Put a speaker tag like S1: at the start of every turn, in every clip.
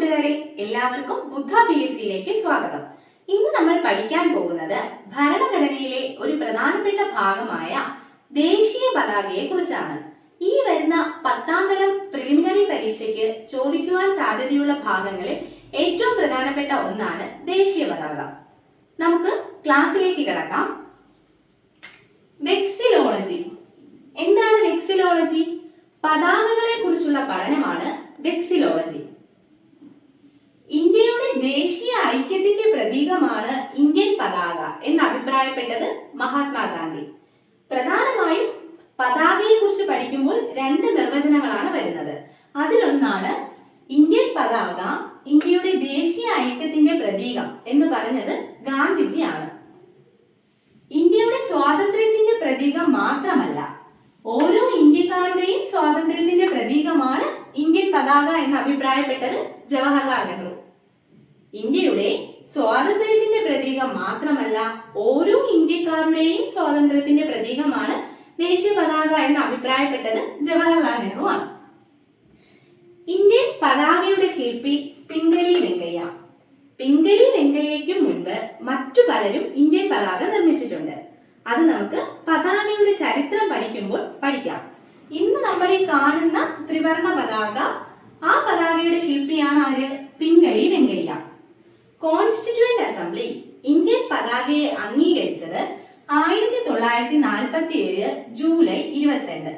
S1: കൂട്ടുകാരെ എല്ലാവർക്കും ബുദ്ധ P S സിയിലേക്ക് സ്വാഗതം. ഇന്ന് നമ്മൾ പഠിക്കാൻ പോകുന്നത് ഭരണഘടനയിലെ ഒരു പ്രധാനപ്പെട്ട ഭാഗമായ ദേശീയ പതാകയെ കുറിച്ചാണ്. ഈ വരുന്ന പത്താം തരം പ്രിലിമിനറി പരീക്ഷയ്ക്ക് ചോദിക്കുവാൻ സാധ്യതയുള്ള ഭാഗങ്ങളിൽ ഏറ്റവും പ്രധാനപ്പെട്ട ഒന്നാണ് ദേശീയ പതാക. നമുക്ക് ക്ലാസ്സിലേക്ക് കിടക്കാം. വെക്സിലോളജി. എന്താണ് വെക്സിലോളജി? പതാകകളെ കുറിച്ചുള്ള പഠനമാണ് വെക്സിലോളജി. ഇന്ത്യയുടെ ദേശീയ ഐക്യത്തിന്റെ പ്രതീകമാണ് ഇന്ത്യൻ പതാക എന്ന് അഭിപ്രായപ്പെട്ടത് മഹാത്മാഗാന്ധി. പ്രധാനമായും പതാകയെ കുറിച്ച് പഠിക്കുമ്പോൾ രണ്ട് നിർവചനങ്ങളാണ് വരുന്നത്. അതിലൊന്നാണ് ഇന്ത്യൻ പതാക ഇന്ത്യയുടെ ദേശീയ ഐക്യത്തിന്റെ പ്രതീകം എന്ന് പറഞ്ഞത് ഗാന്ധിജിയാണ്. ഇന്ത്യയുടെ സ്വാതന്ത്ര്യത്തിന്റെ പ്രതീകം മാത്രമല്ല ഓരോ ഇന്ത്യക്കാരുടെയും സ്വാതന്ത്ര്യത്തിന്റെ പ്രതീകമാണ് ഇന്ത്യൻ പതാക എന്ന് അഭിപ്രായപ്പെട്ടത് ജവഹർലാൽ നെഹ്റു ഇന്ത്യയുടെ സ്വാതന്ത്ര്യത്തിന്റെ പ്രതീകം മാത്രമല്ല ഓരോ ഇന്ത്യക്കാരുടെയും സ്വാതന്ത്ര്യത്തിന്റെ പ്രതീകമാണ് ദേശീയ പതാക എന്ന് അഭിപ്രായപ്പെട്ടത് ജവഹർലാൽ നെഹ്റു ആണ്. ഇന്ത്യൻ പതാകയുടെ ശില്പി പിംഗലി വെങ്കയ്യ. പിംഗലി വെങ്കയ്യയ്ക്കും മുൻപ് മറ്റു പലരും ഇന്ത്യൻ പതാക നിർമ്മിച്ചിട്ടുണ്ട്. അത് നമുക്ക് പതാകയുടെ ചരിത്രം പഠിക്കുമ്പോൾ പഠിക്കാം. ഇന്ന് നമ്മൾ ഈ കാണുന്ന ത്രിവർണ പതാക ആ പതാകയുടെ ശില്പിയാണ് ആര്? Pingali Venkayya. Constituent assembly Indian പതാകയെ അംഗീകരിച്ചത് ആയിരത്തി തൊള്ളായിരത്തി നാൽപ്പത്തി ഏഴ് ജൂലൈ ഇരുപത്തിരണ്ട്.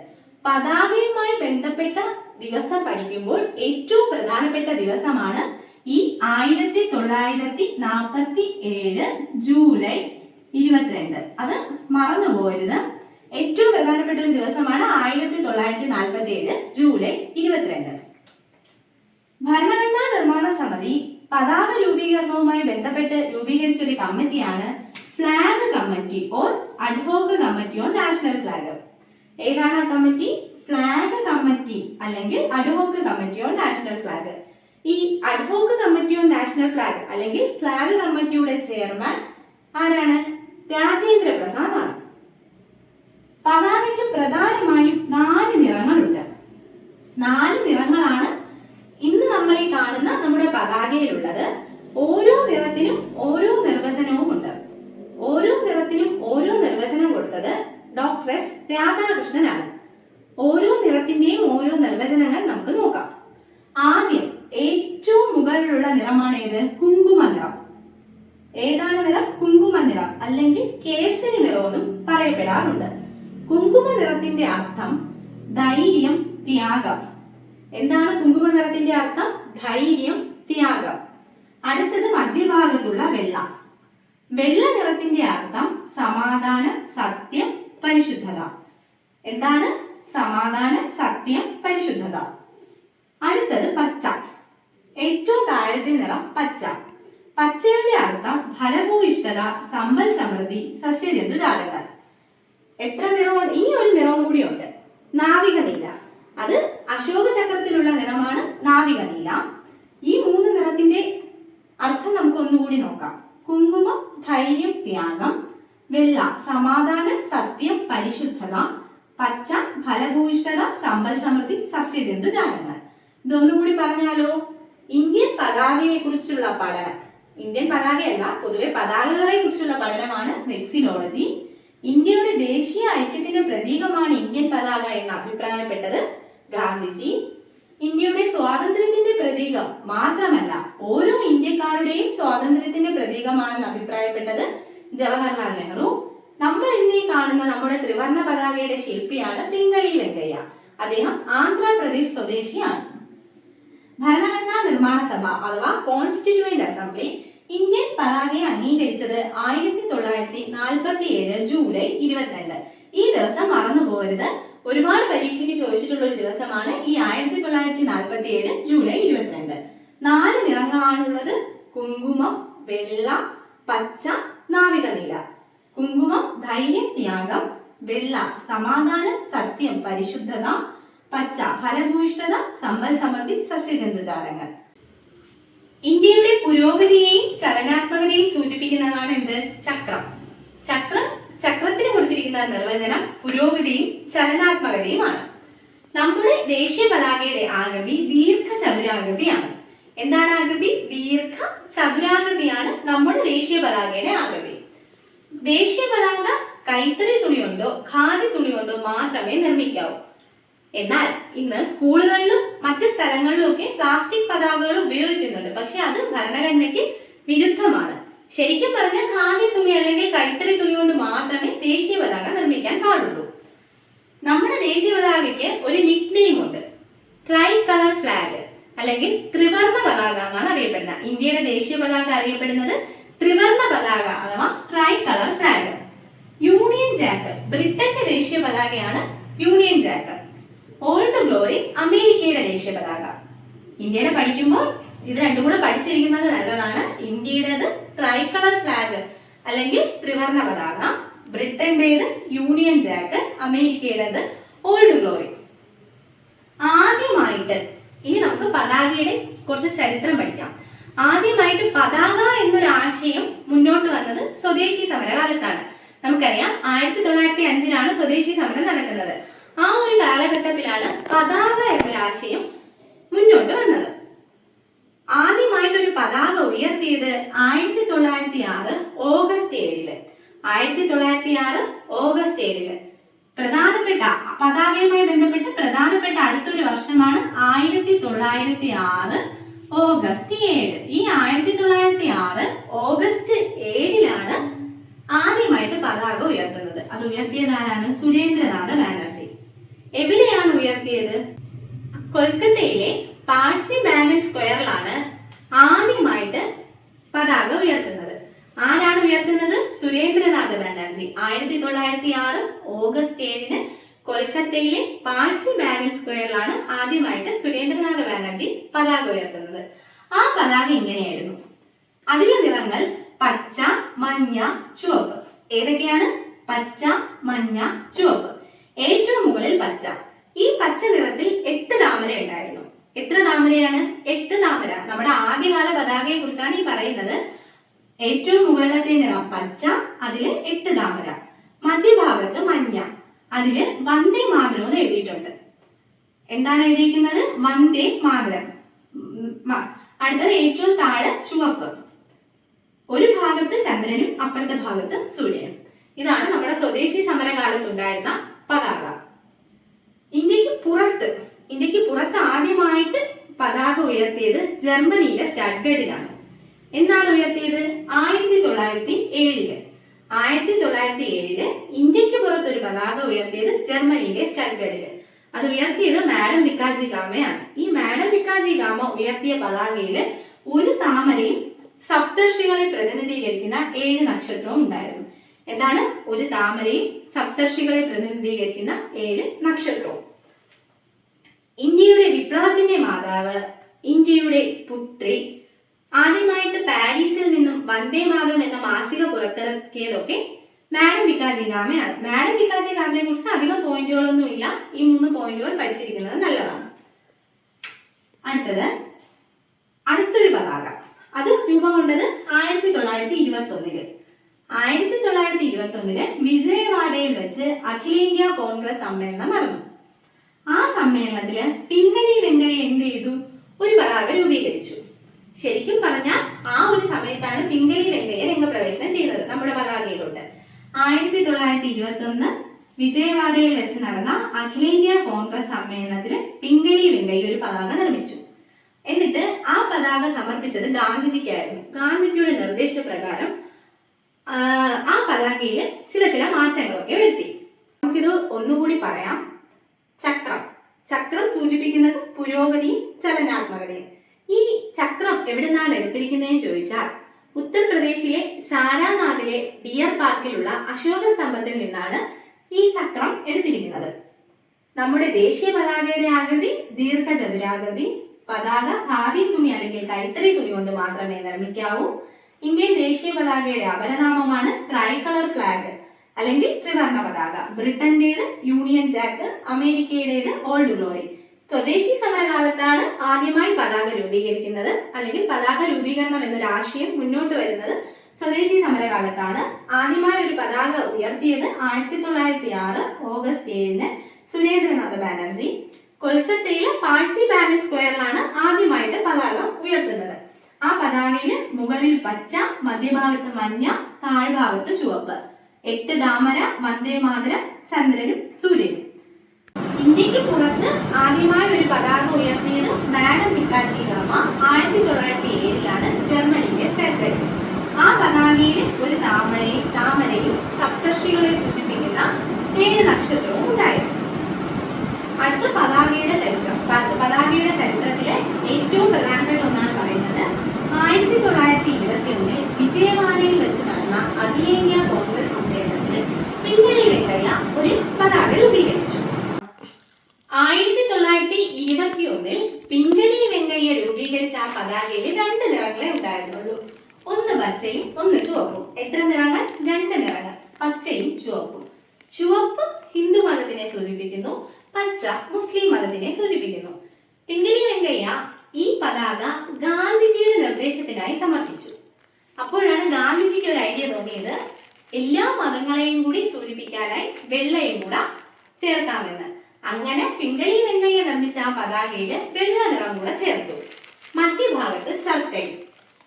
S1: പതാകയുമായി ബന്ധപ്പെട്ട ദിവസം പഠിക്കുമ്പോൾ ഏറ്റവും പ്രധാനപ്പെട്ട ദിവസമാണ് ഈ ആയിരത്തി തൊള്ളായിരത്തി നാൽപ്പത്തി ഏഴ് ജൂലൈ ഇരുപത്തിരണ്ട്. അത് മറന്നു പോകരുത് ഏറ്റവും പ്രധാനപ്പെട്ട ഒരു ദിവസമാണ് ആയിരത്തി തൊള്ളായിരത്തി നാൽപ്പത്തി ഏഴ് ജൂലൈ ഇരുപത്തിരണ്ട്. ഭരണഘടനാ നിർമ്മാണ സമിതി പതാക രൂപീകരണവുമായി ബന്ധപ്പെട്ട് രൂപീകരിച്ച ഒരു കമ്മിറ്റിയാണ് flag committee or ad hoc committee on national flag ഏതാണ് ആ കമ്മിറ്റി? ഫ്ലാഗ് കമ്മിറ്റി അല്ലെങ്കിൽ ad hoc committee on national flag ഈ ad hoc committee on national flag അല്ലെങ്കിൽ ഫ്ലാഗ് കമ്മിറ്റിയുടെ ചെയർമാൻ ആരാണ്? രാജേന്ദ്ര പ്രസാദ് ആണ്. പതാകയ്ക്ക് പ്രധാനമായും നാല് നിറങ്ങളുണ്ട്. നാല് നിറങ്ങളാണ് ഇന്ന് നമ്മൾ ഈ കാണുന്ന നമ്മുടെ പതാകയിലുള്ളത് ഓരോ നിറത്തിനും ഓരോ നിർവചനവും ഉണ്ട്. ഓരോ നിറത്തിനും ഓരോ നിർവചനം കൊടുത്തത് ഡോക്ടർ എസ് രാധാകൃഷ്ണനാണ്. ഓരോ നിറത്തിന്റെയും ഓരോ നിർവചനങ്ങൾ നമുക്ക് നോക്കാം. ആദ്യം ഏറ്റവും മുകളിലുള്ള നിറമാണ് ഏത്? കുങ്കുമ നിറം ഏതാണ് നിറം? കുങ്കുമ നിറം അല്ലെങ്കിൽ കേസരി നിറമെന്നും പറയപ്പെടാറുണ്ട്. കുങ്കുമ നിറത്തിന്റെ അർത്ഥം ധൈര്യം ത്യാഗം. എന്താണ് കുങ്കുമ നിറത്തിന്റെ അർത്ഥം? ധൈര്യം ത്യാഗം. അടുത്തത് മധ്യഭാഗത്തുള്ള വെള്ള. വെള്ള നിറത്തിന്റെ അർത്ഥം സമാധാനം സത്യം പരിശുദ്ധത. എന്താണ്? സമാധാനം സത്യം പരിശുദ്ധത. അടുത്തത് പച്ച. ഏറ്റവും താഴത്തെ നിറം പച്ച. പച്ചയുടെ അർത്ഥം ഫലഭൂയിഷ്ഠത സമ്പൽ സമൃദ്ധി സസ്യജന്തുജാലങ്ങൾ എത്ര നിറമുണ്ട് ഇനി ഒരു നിറവും കൂടിയുണ്ട്. നാവിക നീല അത് അശോക ചക്രത്തിലുള്ള നിറമാണ് നാവിക നീല ഈ മൂന്ന് നിറത്തിന്റെ അർത്ഥം നമുക്ക് ഒന്നുകൂടി നോക്കാം. കുങ്കുമം ധൈര്യം ത്യാഗം. വെള്ള സമാധാനം സത്യം പരിശുദ്ധത. പച്ച ഫലഭൂയിഷ്ഠത സമ്പൽ സമൃദ്ധി സസ്യജന്തു ജാലങ്ങൾ. ഇതൊന്നുകൂടി പറഞ്ഞാലോ? ഇന്ത്യൻ പതാകയെ കുറിച്ചുള്ള പഠനം. ഇന്ത്യൻ പതാകയല്ല പൊതുവെ പതാകകളെ കുറിച്ചുള്ള പഠനമാണ് മെക്സിനോളജി. ഇന്ത്യയുടെ ദേശീയ ഐക്യത്തിന്റെ പ്രതീകമാണ് ഇന്ത്യൻ പതാക എന്ന് അഭിപ്രായപ്പെട്ടത്. ഗാന്ധിജി ഇന്ത്യയുടെ സ്വാതന്ത്ര്യത്തിന്റെ പ്രതീകം മാത്രമല്ല ഓരോ ഇന്ത്യക്കാരുടെയും സ്വാതന്ത്ര്യത്തിന്റെ പ്രതീകമാണെന്ന് അഭിപ്രായപ്പെട്ടത് ജവഹർലാൽ നെഹ്റു. നമ്മൾ ഇന്ന് കാണുന്ന നമ്മുടെ ത്രിവർണ പതാകയുടെ ശില്പിയാണ് പിംഗലി വെങ്കയ്യ. അദ്ദേഹം ആന്ധ്രാപ്രദേശ് സ്വദേശിയാണ്. ഭരണഘടനാ നിർമ്മാണ സഭ അഥവാ കോൺസ്റ്റിറ്റ്യൂവന്റ് അസംബ്ലി ഇന്ത്യൻ പതാകയെ അംഗീകരിച്ചത് ആയിരത്തി തൊള്ളായിരത്തി നാൽപ്പത്തി ഏഴ് ജൂലൈ ഇരുപത്തിരണ്ട്. ഈ ദിവസം മറന്നു പോകരുത് ഒരുപാട് പരീക്ഷയ്ക്ക് ചോദിച്ചിട്ടുള്ള ഒരു ദിവസമാണ് ഈ ആയിരത്തി തൊള്ളായിരത്തി നാൽപ്പത്തി ഏഴ് ജൂലൈ ഇരുപത്തിരണ്ട്. നാല് നിറങ്ങളാണുള്ളത്. കുങ്കുമം വെള്ള പച്ച നാവിക നീല. കുങ്കുമം ധൈര്യം ത്യാഗം. വെള്ള സമാധാനം സത്യം പരിശുദ്ധത. പച്ച ഫലഭൂഷ്ഠത സമ്പൽ സമൃദ്ധി സസ്യജന്തുജാലങ്ങൾ. ഇന്ത്യയുടെ പുരോഗതിയെയും ചലനാത്മകതയും സൂചിപ്പിക്കുന്നതാണ് എന്ത്? ചക്രം. ചക്രം ചക്രത്തിന് കൊടുത്തിരിക്കുന്ന നിർവചനം പുരോഗതിയും ചലനാത്മകതയുമാണ്. നമ്മുടെ ദേശീയ പതാകയുടെ ആകൃതി ദീർഘചതുരാകൃതിയാണ്. എന്താണ് ആകൃതി? ദീർഘ ചതുരാകൃതിയാണ് നമ്മുടെ ദേശീയ പതാകയുടെ ആകൃതി. ദേശീയ പതാക കൈത്തറി തുണി കൊണ്ടോ ഖാദി തുണി കൊണ്ടോ മാത്രമേ നിർമ്മിക്കാവൂ. എന്നാൽ ഇന്ന് സ്കൂളുകളിലും മറ്റ് സ്ഥലങ്ങളിലും ഒക്കെ പ്ലാസ്റ്റിക് പതാകകൾ ഉപയോഗിക്കുന്നുണ്ട്. പക്ഷെ അത് ഭരണഘടനയ്ക്ക് വിരുദ്ധമാണ്. ശരിക്കും പറഞ്ഞാൽ ഖാദി തുണി അല്ലെങ്കിൽ കൈത്തറി തുണി കൊണ്ട് മാത്രമേ ദേശീയ പതാക നിർമ്മിക്കാൻ പാടുള്ളൂ. നമ്മുടെ ദേശീയ പതാകയ്ക്ക് ഒരു നിക് നെയിം ഉണ്ട്. ട്രൈ കളർ ഫ്ലാഗ് അല്ലെങ്കിൽ ത്രിവർണ പതാക എന്നാണ് അറിയപ്പെടുന്നത്. ഇന്ത്യയുടെ ദേശീയ പതാക അറിയപ്പെടുന്നത് ത്രിവർണ പതാക അഥവാ tricolour flag Union Jack ബ്രിട്ടന്റെ ദേശീയ പതാകയാണ് യൂണിയൻ ജാക്ക് ഓൾഡ് ഗ്ലോറി അമേരിക്കയുടെ ദേശീയ പതാക. ഇന്ത്യയുടെ പഠിക്കുമ്പോൾ ഇത് രണ്ടും കൂടെ പഠിച്ചിരിക്കുന്നത് നല്ലതാണ്. ഇന്ത്യയുടേത് ട്രൈ കളർ ഫ്ലാഗ് അല്ലെങ്കിൽ ത്രിവർണ പതാക ബ്രിട്ടന്റേത് യൂണിയൻ ജാക്ക് അമേരിക്കയുടേത് ഓൾഡ് ഗ്ലോറി ആദ്യമായിട്ട് ഇനി നമുക്ക് പതാകയുടെ കുറച്ച് ചരിത്രം പഠിക്കാം. ആദ്യമായിട്ട് പതാക എന്നൊരു ആശയം മുന്നോട്ട് വന്നത് സ്വദേശി സമരകാലത്താണ്. നമുക്കറിയാം ആയിരത്തി തൊള്ളായിരത്തി അഞ്ചിലാണ് സ്വദേശി സമരം നടക്കുന്നത്. ആ ഒരു കാലഘട്ടത്തിലാണ് പതാക എന്നൊരു ആശയം മുന്നോട്ട് വന്നത്. ആദ്യമായിട്ട് ഒരു പതാക ഉയർത്തിയത് ആയിരത്തി തൊള്ളായിരത്തി ആറ് ഓഗസ്റ്റ് ഏഴിൽ. ആയിരത്തി തൊള്ളായിരത്തി ആറ് ഓഗസ്റ്റ് ഏഴിൽ. പ്രധാനപ്പെട്ട പതാകയുമായി ബന്ധപ്പെട്ട് പ്രധാനപ്പെട്ട അടുത്തൊരു വർഷമാണ് ആയിരത്തി തൊള്ളായിരത്തി ആറ് ഓഗസ്റ്റ് ഏഴ്. ഈ ആയിരത്തി തൊള്ളായിരത്തി ആറ് ഓഗസ്റ്റ് ഏഴിലാണ് ആദ്യമായിട്ട് പതാക ഉയർത്തുന്നത്. അത് ഉയർത്തിയത് ആരാണ്? സുരേന്ദ്രനാഥ ബാനർജി. എവിടെയാണ് ഉയർത്തിയത്? കൊൽക്കത്തയിലെ പാഴ്സി ബാങ്കൽ സ്ക്വയറിലാണ് ആദ്യമായിട്ട് പതാക ഉയർത്തുന്നത്. ആരാണ് ഉയർത്തുന്നത്? സുരേന്ദ്രനാഥ് ബാനർജി. ആയിരത്തി തൊള്ളായിരത്തി ആറ് ഓഗസ്റ്റ് ഏഴിന് കൊൽക്കത്തയിലെ പാഴ്സി ബാങ്കൽ സ്ക്വയറിലാണ് ആദ്യമായിട്ട് സുരേന്ദ്രനാഥ് ബാനർജി പതാക ഉയർത്തുന്നത്. ആ പതാക ഇങ്ങനെയായിരുന്നു. അതിലെ നിറങ്ങൾ പച്ച മഞ്ഞ ചുവപ്പ്. ഏതൊക്കെയാണ്? പച്ച മഞ്ഞ ചുവപ്പ്. ഏറ്റവും മുകളിൽ പച്ച. ഈ പച്ച നിറത്തിൽ എട്ട് താമര ഉണ്ടായിരുന്നു എത്ര താമരയാണ്? എട്ട് താമര. നമ്മുടെ ആദ്യകാല പതാകയെ കുറിച്ചാണ് ഈ പറയുന്നത്. ഏറ്റവും മുകളിലത്തെ നിറം പച്ച അതിൽ എട്ട് താമര. മധ്യഭാഗത്ത് മഞ്ഞ. അതിൽ വന്ദേ മാതരം എന്ന് എഴുതിയിട്ടുണ്ട്. എന്താണ് എഴുതിയിരിക്കുന്നത്? വന്ദേ മാതരം. അടുത്തത് ഏറ്റവും താഴെ ചുവപ്പ്. ഒരു ഭാഗത്ത് ചന്ദ്രനും അപ്പുറത്തെ ഭാഗത്ത് സൂര്യനും. ഇതാണ് നമ്മുടെ സ്വദേശി സമരകാലത്ത് ഉണ്ടായിരുന്ന പതാക. ഇന്ത്യയ്ക്ക് പുറത്ത് ഇന്ത്യയ്ക്ക് പുറത്ത് ആദ്യമായിട്ട് പതാക ഉയർത്തിയത് ജർമ്മനിയിലെ സ്റ്റഡ്ഗഡിലാണ്. എന്നാണ് ഉയർത്തിയത്? ആയിരത്തി തൊള്ളായിരത്തി ഏഴിൽ. ആയിരത്തി തൊള്ളായിരത്തി ഏഴിൽ ഇന്ത്യയ്ക്ക് പുറത്ത് ഒരു പതാക ഉയർത്തിയത് ജർമ്മനിയിലെ സ്റ്റഡ്ഗഡിൽ. അത് ഉയർത്തിയത് മാഡം വിക്കാജി ഗാമയാണ്. ഈ മാഡം വിക്കാജി ഗാമ ഉയർത്തിയ പതാകയിൽ ഒരു താമരയും സപ്തർഷികളെ പ്രതിനിധീകരിക്കുന്ന ഏഴ് നക്ഷത്രവും ഉണ്ടായിരുന്നു. എന്താണ്? ഒരു താമരയും സപ്തർഷികളെ പ്രതിനിധീകരിക്കുന്ന ഏഴ് നക്ഷത്രവും. ഇന്ത്യയുടെ വിപ്ലവത്തിന്റെ മാതാവ് ഇന്ത്യയുടെ പുത്രി ആദ്യമായിട്ട് പാരീസിൽ നിന്നും വന്ദേ മാതരം എന്ന മാസിക പുറത്തിറക്കിയതൊക്കെ മാഡം വികാജി ഗാമയാണ്. മാഡം വികാജി ഗാമയെ കുറിച്ച് അധികം പോയിന്റുകളൊന്നും ഇല്ല. ഈ മൂന്ന് പോയിന്റുകൾ പഠിച്ചിരിക്കുന്നത് നല്ലതാണ്. അടുത്തത് അടുത്തൊരു പതാക. അത് രൂപം കൊണ്ടത് ആയിരത്തി തൊള്ളായിരത്തി ഇരുപത്തി ഒന്നിൽ ആയിരത്തി തൊള്ളായിരത്തി ഇരുപത്തി ഒന്നിൽ വിജയവാഡയിൽ വെച്ച് അഖിലേന്ത്യാ കോൺഗ്രസ് സമ്മേളനം നടന്നു. ആ സമ്മേളനത്തിൽ പിങ്കലി വെങ്കലി എന്ത് ചെയ്തു? ഒരു പതാക രൂപീകരിച്ചു. ശരിക്കും പറഞ്ഞാൽ ആ ഒരു സമയത്താണ് പിങ്കലി വെങ്കയ്യ രംഗപ്രവേശനം ചെയ്തത് നമ്മുടെ പതാകയിലോട്ട്. ആയിരത്തി തൊള്ളായിരത്തി ഇരുപത്തി ഒന്ന് വിജയവാഡയിൽ വെച്ച് നടന്ന അഖിലേന്ത്യാ കോൺഗ്രസ് സമ്മേളനത്തിൽ പിങ്കലി വെങ്കയ്യ ഒരു പതാക നിർമ്മിച്ചു. എന്നിട്ട് ആ പതാക സമർപ്പിച്ചത് ഗാന്ധിജിക്കായിരുന്നു. ഗാന്ധിജിയുടെ നിർദ്ദേശപ്രകാരം ആ പതാകയിൽ ചില ചില മാറ്റങ്ങളൊക്കെ വരുത്തി. നമുക്കിത് ഒന്നുകൂടി പറയാം. ചക്രം ചക്രം സൂചിപ്പിക്കുന്നത് പുരോഗതിയും ചലനാത്മകതയും. ഈ ചക്രം എവിടെ നിന്നാണ് എടുത്തിരിക്കുന്നതെന്ന് ചോദിച്ചാൽ ഉത്തർപ്രദേശിലെ സാരാനാഥിലെ ഡിയർ പാർക്കിലുള്ള അശോക സ്തംഭത്തിൽ നിന്നാണ് ഈ ചക്രം എടുത്തിരിക്കുന്നത്. നമ്മുടെ ദേശീയ പതാകയുടെ ആകൃതി ദീർഘചതുരാകൃതി പതാക ഖാദി തുണി അല്ലെങ്കിൽ കൈത്തറി തുണി കൊണ്ട് മാത്രമേ നിർമ്മിക്കാവൂ. ഇന്ത്യൻ ദേശീയ പതാകയുടെ അപരനാമമാണ് ട്രൈ കളർ ഫ്ലാഗ്. അല്ലെങ്കിൽ ത്രിവർണ പതാക. ബ്രിട്ടന്റേത് യൂണിയൻ ജാക്ക് അമേരിക്കയുടേത് ഓൾഡ് ഗ്ലോറി. സ്വദേശി സമരകാലത്താണ് ആദ്യമായി പതാക രൂപീകരിക്കുന്നത്. അല്ലെങ്കിൽ പതാക രൂപീകരണം എന്നൊരു ആശയം മുന്നോട്ട് വരുന്നത് സ്വദേശി സമരകാലത്താണ്. ആദ്യമായി ഒരു പതാക ഉയർത്തിയത് ആയിരത്തി തൊള്ളായിരത്തി ആറ് ഓഗസ്റ്റ് ഏഴിന് സുരേന്ദ്രനാഥ് ബാനർജി. കൊൽക്കത്തയിലെ പാഴ്സി ബാനർ സ്ക്വയറിലാണ് ആദ്യമായിട്ട് പതാക ഉയർത്തുന്നത്. ആ പതാകയിൽ മുകളിൽ പച്ച മധ്യഭാഗത്ത് മഞ്ഞ താഴ്ഭാഗത്ത് ചുവപ്പ്. എട്ട് ദാമര വന്ദേ മാതരം ചന്ദ്രനും സൂര്യനും. ഇന്ത്യയ്ക്ക് പുറത്ത് ആദ്യമായി ഒരു പതാക ഉയർത്തിയത് മാഡം മിക്കാജി ഗാമ ആയിരത്തി തൊള്ളായിരത്തി ഏഴിലാണ് ജർമ്മനിയിലെ സ്റ്റെർഗഡിൽ ആ പതാകയിൽ ഒരു താമരയും താമരയും സപ്തർഷികളെ സൂചിപ്പിക്കുന്ന ഏഴ് നക്ഷത്രവും ഉണ്ടായിരുന്നു. അടുത്ത പതാകയുടെ ചരിത്രം പതാകയുടെ ചരിത്രത്തിലെ ഏറ്റവും പ്രധാനപ്പെട്ട ഒന്നാണ് പറയുന്നത് ആയിരത്തി തൊള്ളായിരത്തി ഇരുപത്തി ഒന്നിൽ വിജയവാഡയിൽ വെച്ച് നടന്ന അഖിലേന്ത്യാ കോൺഗ്രസ് പിന്നണി വെങ്കയ്യ ഒരു പതാക രൂപീകരിച്ചു. ആയിരത്തി തൊള്ളായിരത്തി ഇരുപത്തി ഒന്നിൽ പിംഗലി വെങ്കയ്യ രൂപീകരിച്ച ആ പതാകയിൽ രണ്ട് നിറങ്ങളെ ഉണ്ടായിരുന്നുള്ളൂ. ഒന്ന് പച്ചയും ഒന്ന് ചുവപ്പും. എത്ര നിറങ്ങൾ? രണ്ട് നിറങ്ങൾ. പച്ചയും ചുവപ്പും. ചുവപ്പ് ഹിന്ദു മതത്തിനെ സൂചിപ്പിക്കുന്നു പച്ച മുസ്ലിം മതത്തിനെ സൂചിപ്പിക്കുന്നു. പിംഗലി വെങ്കയ്യ ഈ പതാക ഗാന്ധിജിയുടെ നിർദ്ദേശത്തിനായി സമർപ്പിച്ചു. അപ്പോഴാണ് ഗാന്ധിജിക്ക് ഒരു ഐഡിയ തോന്നിയത് എല്ലാ മതങ്ങളെയും കൂടി സൂചിപ്പിക്കാനായി വെള്ളയും കൂടെ ചേർക്കാമെന്ന്. അങ്ങനെ പിങ്കലി വെങ്കയ്യ നിർമ്മിച്ച ആ പതാകയിൽ വെള്ള നിറം കൂടെ ചേർത്തു. മധ്യഭാഗത്ത് ചർക്കയും.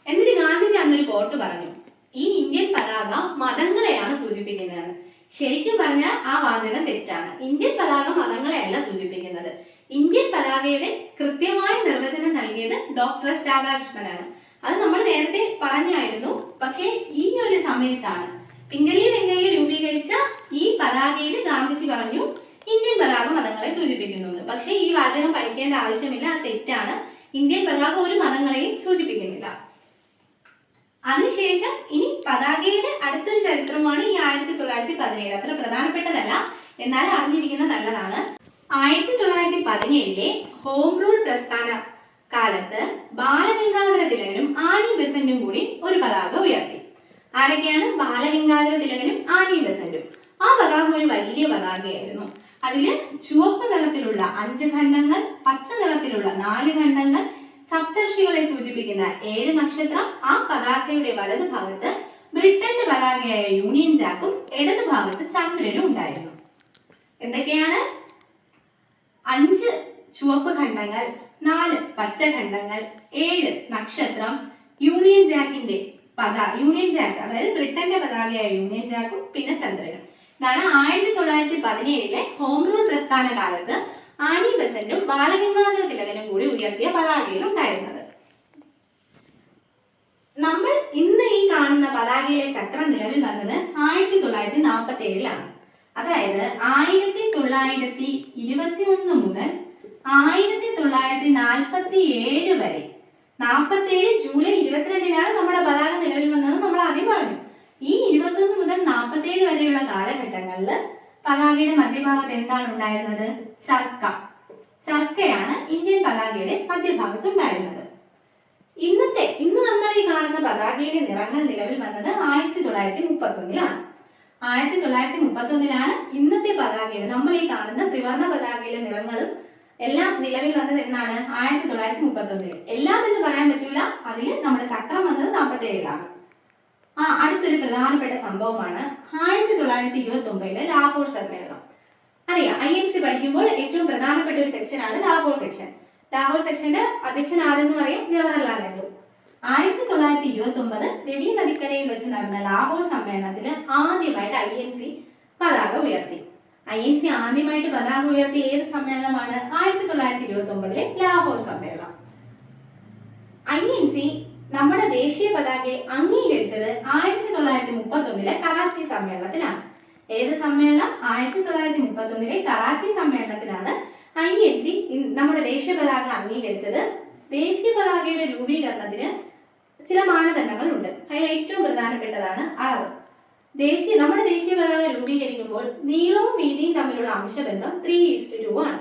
S1: എന്നിട്ട് ഗാന്ധിജി അന്നൊരു കോട്ട് പറഞ്ഞു. ഈ ഇന്ത്യൻ പതാക മതങ്ങളെയാണ് സൂചിപ്പിക്കുന്നത് ശരിക്കും പറഞ്ഞാൽ ആ വാചകം തെറ്റാണ്. ഇന്ത്യൻ പതാക മതങ്ങളെയല്ല സൂചിപ്പിക്കുന്നത്. ഇന്ത്യൻ പതാകയുടെ കൃത്യമായ നിർവചനം നൽകിയത് ഡോക്ടർ എസ് രാധാകൃഷ്ണനാണ്. അത് നമ്മൾ നേരത്തെ പറഞ്ഞായിരുന്നു. പക്ഷേ ഈ ഒരു സമയത്താണ്. പിംഗലി വെങ്കയ്യ രൂപീകരിച്ച ഈ പതാകയിൽ ഗാന്ധിജി പറഞ്ഞു ഇന്ത്യൻ പതാക മതങ്ങളെ സൂചിപ്പിക്കുന്നു പക്ഷെ പക്ഷേ ഈ വാചകം പഠിക്കേണ്ട ആവശ്യമില്ല അത് തെറ്റാണ്. ഇന്ത്യൻ പതാക ഒരു മതങ്ങളെയും സൂചിപ്പിക്കുന്നില്ല. അതിനുശേഷം ഇനി പതാകയുടെ അടുത്തൊരു ചരിത്രമാണ് ഈ ആയിരത്തി തൊള്ളായിരത്തി പതിനേഴ് അത്ര പ്രധാനപ്പെട്ടതല്ല എന്നാൽ അറിഞ്ഞിരിക്കുന്നത് നല്ലതാണ്. ആയിരത്തി തൊള്ളായിരത്തി പതിനേഴിലെ ഹോം റൂൾ പ്രസ്ഥാന കാലത്ത് ബാലഗംഗാധര തിലകനും ആനി ബെസന്റും കൂടി ഒരു പതാക ഉയർത്തി. ആരൊക്കെയാണ്? ബാലഗംഗാധര തിലകനും ആനി ബസന്റും ആ പതാക ഒരു വലിയ പതാകയായിരുന്നു. അതിൽ ചുവപ്പ് നിറത്തിലുള്ള അഞ്ച് ഖണ്ഡങ്ങൾ പച്ച നിറത്തിലുള്ള നാല് ഖണ്ഡങ്ങൾ സപ്തർഷികളെ സൂചിപ്പിക്കുന്ന ഏഴ് നക്ഷത്രം ആ പതാകയുടെ വലത് ഭാഗത്ത് ബ്രിട്ടന്റെ പതാകയായ യൂണിയൻ ജാക്കും ഇടത് ഭാഗത്ത് ചന്ദ്രനും ഉണ്ടായിരുന്നു. എന്തൊക്കെയാണ്? അഞ്ച് ചുവപ്പ് ഖണ്ഡങ്ങൾ നാല് പച്ച ഖണ്ഡങ്ങൾ ഏഴ് നക്ഷത്രം യൂണിയൻ ജാക്കിന്റെ പതാ യൂണിയൻ ജാക്ക് അതായത് ബ്രിട്ടന്റെ പതാകയായ യൂണിയൻ ജാക്കും പിന്നെ ചന്ദ്രനും. ഇതാണ് ആയിരത്തി തൊള്ളായിരത്തി പതിനേഴിലെ ഹോം റൂൾ പ്രസ്ഥാന കാലത്ത് ആനി ബസന്റും ബാലഗംഗാധര തിലകനും കൂടി ഉയർത്തിയ പതാകയിൽ ഉണ്ടായിരുന്നത്. നമ്മൾ ഇന്ന് ഈ കാണുന്ന പതാകയിലെ ചക്രം നിലവിൽ വന്നത് ആയിരത്തി തൊള്ളായിരത്തി നാൽപ്പത്തി ഏഴിലാണ് അതായത് ആയിരത്തി തൊള്ളായിരത്തി ഇരുപത്തി ഒന്ന് മുതൽ ആയിരത്തി തൊള്ളായിരത്തി നാൽപ്പത്തി ഏഴ് വരെ നാൽപ്പത്തി ജൂലൈ ഇരുപത്തിരണ്ടിനാണ് നമ്മുടെ പതാക നിലവിൽ വന്നത് നമ്മൾ ആദ്യം പറഞ്ഞു. ഈ ഇരുപത്തൊന്ന് മുതൽ നാൽപ്പത്തി ഏഴ് വരെയുള്ള കാലഘട്ടങ്ങളിൽ പതാകയുടെ മധ്യഭാഗത്ത് എന്താണ് ഉണ്ടായിരുന്നത്? ചർക്ക. ചർക്കയാണ് ഇന്ത്യൻ പതാകയുടെ മധ്യഭാഗത്ത് ഉണ്ടായിരുന്നത്. ഇന്നത്തെ ഇന്ന് നമ്മൾ ഈ കാണുന്ന പതാകയുടെ നിറങ്ങൾ നിലവിൽ വന്നത് ആയിരത്തി തൊള്ളായിരത്തി മുപ്പത്തി ഒന്നിലാണ് ആയിരത്തി തൊള്ളായിരത്തി മുപ്പത്തി ഒന്നിലാണ് ഇന്നത്തെ പതാകയുടെ നമ്മൾ ഈ കാണുന്ന ത്രിവർണ പതാകയിലെ നിറങ്ങളും എല്ലാം നിലവിൽ വന്നത് എന്നാണ് ആയിരത്തി തൊള്ളായിരത്തി മുപ്പത്തി ഒന്നിൽ എല്ലാം എന്ന് പറയാൻ പറ്റില്ല അതിൽ നമ്മുടെ ചക്രം വന്നത് നാൽപ്പത്തി ഏഴിലാണ് ആ അടുത്തൊരു പ്രധാനപ്പെട്ട സംഭവമാണ് ആയിരത്തി തൊള്ളായിരത്തി ഇരുപത്തി ഒമ്പതിലെ ലാഹോർ സമ്മേളനം. അറിയാം ഐ എൻ സി പഠിക്കുമ്പോൾ ഏറ്റവും പ്രധാനപ്പെട്ട ഒരു സെക്ഷനാണ് ലാഹോർ സെക്ഷൻ ലാഹോർ സെക്ഷന്റെ അധ്യക്ഷൻ ആരെന്ന് പറയും? ജവഹർലാൽ നെഹ്റു. ആയിരത്തി തൊള്ളായിരത്തി ഇരുപത്തി ഒമ്പത് രവി നദിക്കരയിൽ വെച്ച് നടന്ന ലാഹോർ സമ്മേളനത്തിൽ ആദ്യമായിട്ട് ഐ എൻ സി പതാക ഉയർത്തി. ഐ എൻ സി ആദ്യമായിട്ട് പതാക ഉയർത്തിയ ഏത് സമ്മേളനമാണ്? ആയിരത്തി തൊള്ളായിരത്തി ഇരുപത്തി ഒമ്പതിലെ ലാഹോർ സമ്മേളനം. ഐ എൻ സി നമ്മുടെ ദേശീയ പതാകയെ അംഗീകരിച്ചത് ആയിരത്തി തൊള്ളായിരത്തി മുപ്പത്തി ഒന്നിലെ കറാച്ചി സമ്മേളനത്തിലാണ്. ഏത് സമ്മേളനം? ആയിരത്തി തൊള്ളായിരത്തി മുപ്പത്തി ഒന്നിലെ കറാച്ചി സമ്മേളനത്തിലാണ് ഐ എൻ സി നമ്മുടെ ദേശീയ പതാക അംഗീകരിച്ചത്. ദേശീയ പതാകയുടെ രൂപീകരണത്തിന് ചില മാനദണ്ഡങ്ങളുണ്ട്. അതിൽ ഏറ്റവും പ്രധാനപ്പെട്ടതാണ് അളവ്. ദേശീയ നമ്മുടെ ദേശീയ പതാക രൂപീകരിക്കുമ്പോൾ നീളവും വീതിയും തമ്മിലുള്ള അംശബന്ധം ത്രീ ഈസ്റ്റ് ടു ആണ്.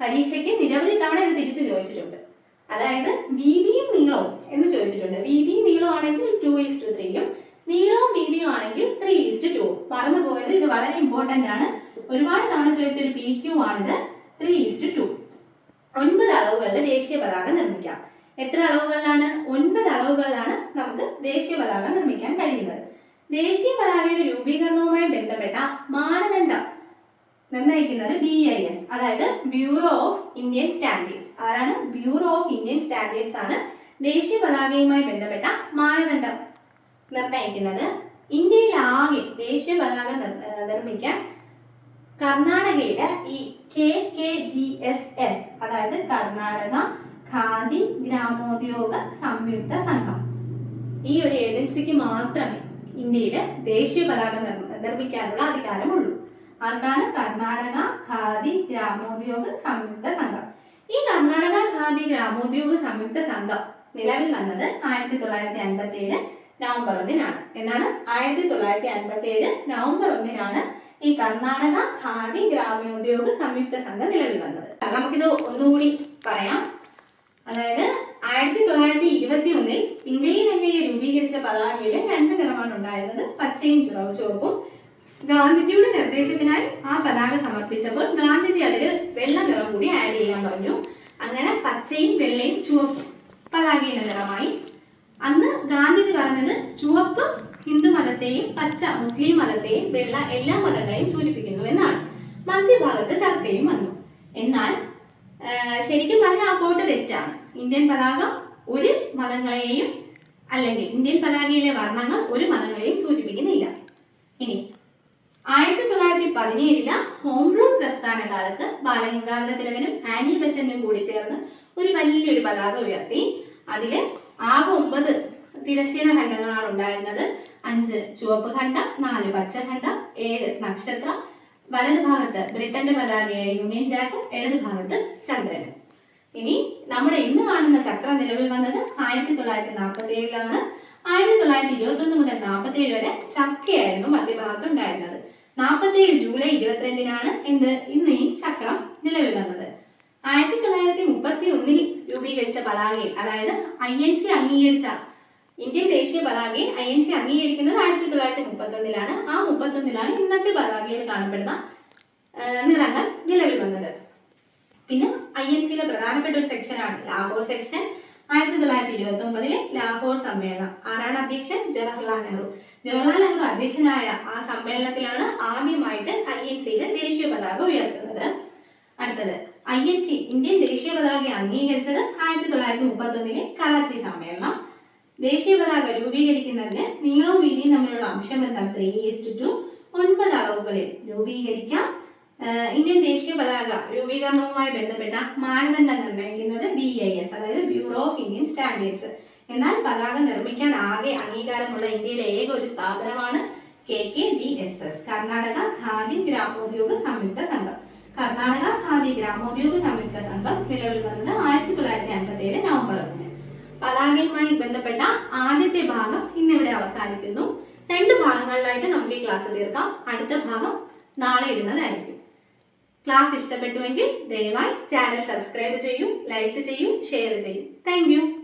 S1: പരീക്ഷയ്ക്ക് നിരവധി തവണ ഇത് തിരിച്ചു ചോദിച്ചിട്ടുണ്ട്. അതായത് വീതിയും നീളവും എന്ന് ചോദിച്ചിട്ടുണ്ട്. വീതിയും നീളവും ആണെങ്കിൽ ടു ഈസ്റ്റ് ത്രീയും നീളവും വീതിയും ആണെങ്കിൽ ത്രീ ഈസ്റ്റ് ടു മറന്നു പോയത് ഇത് വളരെ ഇമ്പോർട്ടന്റ് ആണ്. ഒരുപാട് തവണ ചോദിച്ച ഒരു പി ക്യൂ ആണിത് ത്രീ ഈസ്റ്റ് ടു ഒൻപത് അളവുകളിൽ ദേശീയ പതാക നിർമ്മിക്കാം. എത്ര അളവുകളിലാണ്? ഒൻപത് അളവുകളിലാണ് നമുക്ക് ദേശീയ പതാക നിർമ്മിക്കാൻ കഴിയുന്നത്. ദേശീയ പതാകയുടെ രൂപീകരണവുമായി ബന്ധപ്പെട്ട മാനദണ്ഡം നിർണയിക്കുന്നത് ബി ഐ എസ് അതായത് ബ്യൂറോ ഓഫ് ഇന്ത്യൻ സ്റ്റാൻഡേർഡ്സ് ആരാണ്? ബ്യൂറോ ഓഫ് ഇന്ത്യൻ സ്റ്റാൻഡേർഡ്സ് ആണ് ദേശീയ പതാകയുമായി ബന്ധപ്പെട്ട മാനദണ്ഡം നിർണയിക്കുന്നത്. ഇന്ത്യയിൽ ഇന്ത്യയിലാകെ ദേശീയ പതാക നിർ- നിർമ്മിക്കാൻ കർണാടകയിലെ ഈ K K G S S അതായത് കർണാടക ഖാദി ഗ്രാമോദ്യോഗ സംയുക്ത സംഘം. ഈ ഒരു ഏജൻസിക്ക് മാത്രമേ ഇന്ത്യയിൽ ദേശീയ പതാക നിർ- നിർമ്മിക്കാനുള്ള അധികാരമുള്ളൂ. ആർക്കാണ് കർണാടക ഖാദി ഗ്രാമോദ്യോഗ സംയുക്ത സംഘം. ഈ കർണാടക ഖാദി ഗ്രാമോദ്യോഗ സംയുക്ത സംഘം നിലവിൽ വന്നത് ആയിരത്തി തൊള്ളായിരത്തി അൻപത്തി ഏഴ് നവംബർ ഒന്നിനാണ്. എന്നാണ് ആയിരത്തി തൊള്ളായിരത്തി അൻപത്തി ഏഴ് നവംബർ ഒന്നിനാണ് ഈ കർണാടക ഖാദി ഗ്രാമോദ്യോഗ സംയുക്ത സംഘം നിലവിൽ വന്നത്. നമുക്കിത് ഒന്നുകൂടി പറയാം. അതായത് ആയിരത്തി തൊള്ളായിരത്തി ഇരുപത്തി ഒന്നിൽ പിംഗലി വെങ്കയ്യ രൂപീകരിച്ച പതാകയിൽ രണ്ട് നിറമാണ് ഉണ്ടായിരുന്നത്. പച്ചയും ചുറവ് ചുവപ്പും. ഗാന്ധിജിയുടെ നിർദ്ദേശത്തിനായി ആ പതാക സമർപ്പിച്ചപ്പോൾ ഗാന്ധിജി അതിൽ വെള്ള നിറം കൂടി ആഡ് ചെയ്യാൻ പറഞ്ഞു. അങ്ങനെ പച്ചയും വെള്ളയും ചുവപ്പ് പതാകയുടെ നിറമായി. അന്ന് ഗാന്ധിജി പറഞ്ഞത് ചുവപ്പ് ഹിന്ദു മതത്തെയും പച്ച മുസ്ലിം മതത്തെയും വെള്ള എല്ലാ മതങ്ങളെയും സൂചിപ്പിക്കുന്നു എന്നാണ്. മധ്യഭാഗത്ത് ചർക്കയും വന്നു. എന്നാൽ ശരിക്കും പറഞ്ഞാൽ കോട്ട് തെറ്റാണ്. ഇന്ത്യൻ പതാക ഒരു മതങ്ങളെയും അല്ലെങ്കിൽ ഇന്ത്യൻ പതാകയിലെ വർണങ്ങൾ ഒരു മതങ്ങളെയും സൂചിപ്പിക്കുന്നില്ല. ഇനി ആയിരത്തി തൊള്ളായിരത്തി പതിനേഴിൽ ഹോം റൂൾ പ്രസ്ഥാന കാലത്ത് ബാലഗംഗാധര തിലകനും ആനി ബെസന്റും കൂടി ചേർന്ന് ഒരു വലിയൊരു പതാക ഉയർത്തി. അതിൽ ആകെ ഒമ്പത് തിരശ്ചീന ഖണ്ഡങ്ങളാണ് ഉണ്ടായിരുന്നത്. അഞ്ച് ചുവപ്പ് ഖണ്ഡം നാല് പച്ച ഖണ്ഡം ഏഴ് നക്ഷത്രം വലത് ഭാഗത്ത് ബ്രിട്ടന്റെ പതാകയായ യൂണിയൻ ജാക്കും ഇടത് ഭാഗത്ത് ചന്ദ്രനും ഇനി നമ്മുടെ ഇന്ന് കാണുന്ന ചക്ര നിലവിൽ വന്നത് ആയിരത്തി തൊള്ളായിരത്തി നാൽപ്പത്തി ഏഴിലാണ് ആയിരത്തി തൊള്ളായിരത്തി ഇരുപത്തി ഒന്ന് മുതൽ നാൽപ്പത്തി ഏഴ് വരെ ചക്കയായിരുന്നു മധ്യഭാഗത്ത് ഉണ്ടായിരുന്നത്. നാൽപ്പത്തി ഏഴ് ജൂലൈ ഇരുപത്തിരണ്ടിനാണ് എന്ത് ഇന്ന് ഈ ചക്രം നിലവിൽ വന്നത്. ആയിരത്തി തൊള്ളായിരത്തി മുപ്പത്തി ഒന്നിൽ രൂപീകരിച്ച പതാകയിൽ അതായത് ഐ എൻ സി അംഗീകരിച്ച ഇന്ത്യൻ ദേശീയ പതാകയെ ഐ എൻ സി അംഗീകരിക്കുന്നത് ആയിരത്തി തൊള്ളായിരത്തി മുപ്പത്തി ഒന്നിലാണ് ആ മുപ്പത്തി ഒന്നിലാണ് ഇന്നത്തെ പതാകയിൽ കാണപ്പെടുന്ന നിറങ്ങൾ നിലവിൽ വന്നത്. പിന്നെ ഐ എൻ സിയിലെ പ്രധാനപ്പെട്ട ഒരു സെക്ഷനാണ് ലാഹോർ സെക്ഷൻ ആയിരത്തി തൊള്ളായിരത്തി ഇരുപത്തി ഒമ്പതിലെ ലാഹോർ സമ്മേളനം. ആരാണ് അധ്യക്ഷൻ? ജവഹർലാൽ നെഹ്റു. ജവഹർലാൽ നെഹ്റു അധ്യക്ഷനായ ആ സമ്മേളനത്തിലാണ് ആദ്യമായിട്ട് ഐ എൻ സിയിലെ ദേശീയ പതാക ഉയർത്തുന്നത്. അടുത്തത് ഐ എൻ സി ഇന്ത്യൻ ദേശീയ പതാക അംഗീകരിച്ചത് ആയിരത്തി തൊള്ളായിരത്തി മുപ്പത്തി ഒന്നിലെ കറാച്ചി സമ്മേളനം. ദേശീയ പതാക രൂപീകരിക്കുന്നതിന് നീളവും വീതിയും തമ്മിലുള്ള അംശം എന്താ? ത്രീ ഈസ്റ്റ് ടു ഒൻപത് അളവുകളിൽ രൂപീകരിക്കാം. ഇന്ത്യൻ ദേശീയ പതാക രൂപീകരണവുമായി ബന്ധപ്പെട്ട മാനദണ്ഡം നിർണയിക്കുന്നത് ബി ഐ എസ് അതായത് ബ്യൂറോ ഓഫ് ഇന്ത്യൻ സ്റ്റാൻഡേർഡ്സ് എന്നാൽ പതാക നിർമ്മിക്കാൻ ആകെ അംഗീകാരമുള്ള ഇന്ത്യയിലെ ഏക ഒരു സ്ഥാപനമാണ് K K G S S Karnataka Khadi Gramodyoga Samyukta Sangham. Karnataka khadi Gramodyoga Samyukta സംഘം നിലവിൽ വന്നത് ആയിരത്തി തൊള്ളായിരത്തി അൻപത്തി ഏഴ് ഒന്നിന് പതാകയുമായി ബന്ധപ്പെട്ട ആദ്യത്തെ ഭാഗം ഇന്നിവിടെ അവസാനിക്കുന്നു. രണ്ട് ഭാഗങ്ങളിലായിട്ട് നമുക്ക് ഈ ക്ലാസ് തീർക്കാം. അടുത്ത ഭാഗം നാളെ ഇടുന്നതായിരിക്കും. ക്ലാസ് ഇഷ്ടപ്പെട്ടുവെങ്കിൽ ദയവായി ചാനൽ സബ്സ്ക്രൈബ് ചെയ്യൂ ലൈക്ക് ചെയ്യൂ ഷെയർ ചെയ്യൂ. താങ്ക്